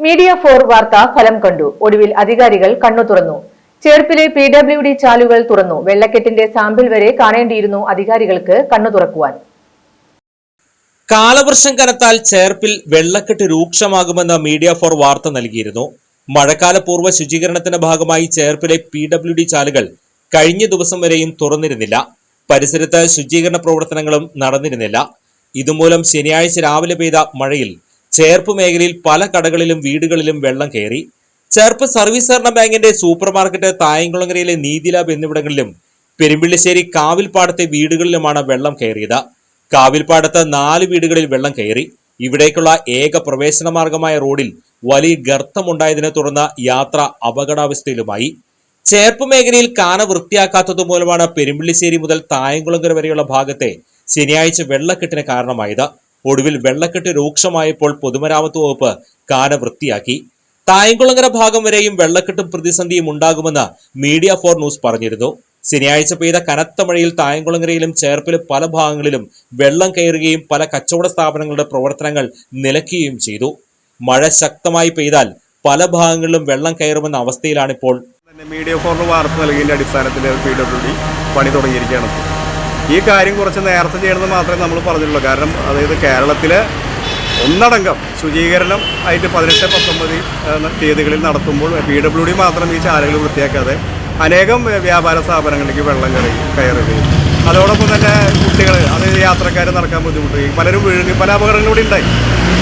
Media for വാർത്ത ഫലം കണ്ടു. ഒടുവിൽ അധികാരികൾ കണ്ണു തുറന്നു. ചേർപ്പിലെ പി ഡബ്ല്യു ഡി ചാലുകൾ തുറന്നു. വെള്ളക്കെട്ടിന്റെ സാമ്പിൾ വരെ കാണേണ്ടിയിരുന്നു അധികാരികൾക്ക് കണ്ണു തുറക്കുവാൻ. കാലവർഷം കനത്താൽ ചേർപ്പിൽ വെള്ളക്കെട്ട് രൂക്ഷമാകുമെന്ന് മീഡിയ ഫോർ വാർത്ത നൽകിയിരുന്നു. മഴക്കാല പൂർവ ശുചീകരണത്തിന്റെ ഭാഗമായി ചേർപ്പിലെ പി ഡബ്ല്യു ഡി ചാലുകൾ കഴിഞ്ഞ ദിവസം വരെയും തുറന്നിരുന്നില്ല. പരിസരത്ത് ശുചീകരണ പ്രവർത്തനങ്ങളും നടന്നിരുന്നില്ല. ഇതുമൂലം ശനിയാഴ്ച രാവിലെ പെയ്ത മഴയിൽ ചേർപ്പ് മേഖലയിൽ പല കടകളിലും വീടുകളിലും വെള്ളം കയറി. ചേർപ്പ് സർവീസ് സഹകരണ ബാങ്കിന്റെ സൂപ്പർ മാർക്കറ്റ് തായംകുളങ്ങരയിലെ നീതി ലാബ് എന്നിവിടങ്ങളിലും പെരുമ്പിള്ളിശ്ശേരി കാവിൽപ്പാടത്തെ വീടുകളിലുമാണ് വെള്ളം കയറിയത്. കാവിൽപ്പാടത്ത് നാല് വീടുകളിൽ വെള്ളം കയറി. ഇവിടേക്കുള്ള ഏക പ്രവേശന മാർഗമായ റോഡിൽ വലിയ ഗർത്തമുണ്ടായതിനെ തുടർന്ന് യാത്ര അപകടാവസ്ഥയിലുമായി. ചേർപ്പ് മേഖലയിൽ കാന വൃത്തിയാക്കാത്തത് മൂലമാണ് പെരുമ്പിള്ളിശ്ശേരി മുതൽ തായങ്കുളങ്ങര വരെയുള്ള ഭാഗത്തെ ശനിയാഴ്ച വെള്ളക്കെട്ടിന് കാരണമായത്. ഒടുവിൽ വെള്ളക്കെട്ട് രൂക്ഷമായപ്പോൾ പൊതുമരാമത്ത് വകുപ്പ് കാന വൃത്തിയാക്കി. തായംകുളങ്ങര ഭാഗം വരെയും വെള്ളക്കെട്ടും പ്രതിസന്ധിയും ഉണ്ടാകുമെന്ന് മീഡിയ ഫോർ ന്യൂസ് പറഞ്ഞിരുന്നു. ശനിയാഴ്ച പെയ്ത കനത്ത മഴയിൽ തായംകുളങ്ങരയിലും ചേർപ്പിലും പല ഭാഗങ്ങളിലും വെള്ളം കയറുകയും പല കച്ചവട സ്ഥാപനങ്ങളുടെ പ്രവർത്തനങ്ങൾ നിലയ്ക്കുകയും ചെയ്തു. മഴ ശക്തമായി പെയ്താൽ പല ഭാഗങ്ങളിലും വെള്ളം കയറുമെന്ന അവസ്ഥയിലാണിപ്പോൾ. മീഡിയ ഫോറിന് വാർത്ത നൽകിയതിന്റെ അടിസ്ഥാനത്തിൽ പി ഡബ്ല്യു ഡി പണി തുടങ്ങിയിരിക്കുകയാണ്. ഈ കാര്യം കുറച്ച് നേരത്തെ ചെയ്യണമെന്ന് മാത്രമേ നമ്മൾ പറഞ്ഞുള്ളൂ. കാരണം അതായത് കേരളത്തിലെ ഒന്നടങ്കം ശുചീകരണം ആയിട്ട് പതിനെട്ട് പത്തൊമ്പത് തീയതികളിൽ നടത്തുമ്പോൾ പി ഡബ്ല്യു ഡി മാത്രം ഈ ചാലുകൾ വൃത്തിയാക്കാതെ അനേകം വ്യാപാര സ്ഥാപനങ്ങളിലേക്ക് വെള്ളം കയറി കയറുകയും. അതോടൊപ്പം തന്നെ കുട്ടികൾ അതായത് യാത്രക്കാർ നടക്കാൻ ബുദ്ധിമുട്ടുകയും പലരും വിഴുങ്ങി പല അപകടങ്ങളും കൂടി ഉണ്ടായി.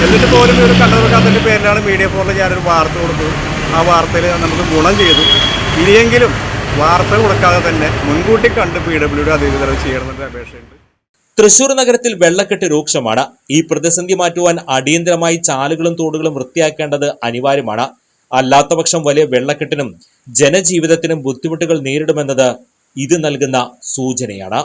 എന്നിട്ട് പോലും ഒരു കണ്ടവർക്കാത്തതിന്റെ പേരിലാണ് മീഡിയ ഫോറിൽ ഞാനൊരു വാർത്ത കൊടുത്തത് ആ വാർത്തയിൽ നമുക്ക് ഗുണം ചെയ്തു. ഇനിയെങ്കിലും വാർത്ത കൊടുക്കാതെ തന്നെ മുൻകൂട്ടി കണ്ട് പി ഡബ്ല്യു അധികൃതർ ചെയ്യണമെന്നൊരു അപേക്ഷയുണ്ട്. തൃശൂർ നഗരത്തിൽ വെള്ളക്കെട്ട് രൂക്ഷമാണ്. ഈ പ്രതിസന്ധി മാറ്റുവാൻ അടിയന്തരമായി ചാലുകളും തോടുകളും വൃത്തിയാക്കേണ്ടത് അനിവാര്യമാണ്. അല്ലാത്തപക്ഷം വലിയ വെള്ളക്കെട്ടിനും ജനജീവിതത്തിനും ബുദ്ധിമുട്ടുകൾ നേരിടുമെന്നത് ഇത് നൽകുന്ന സൂചനയാണ്.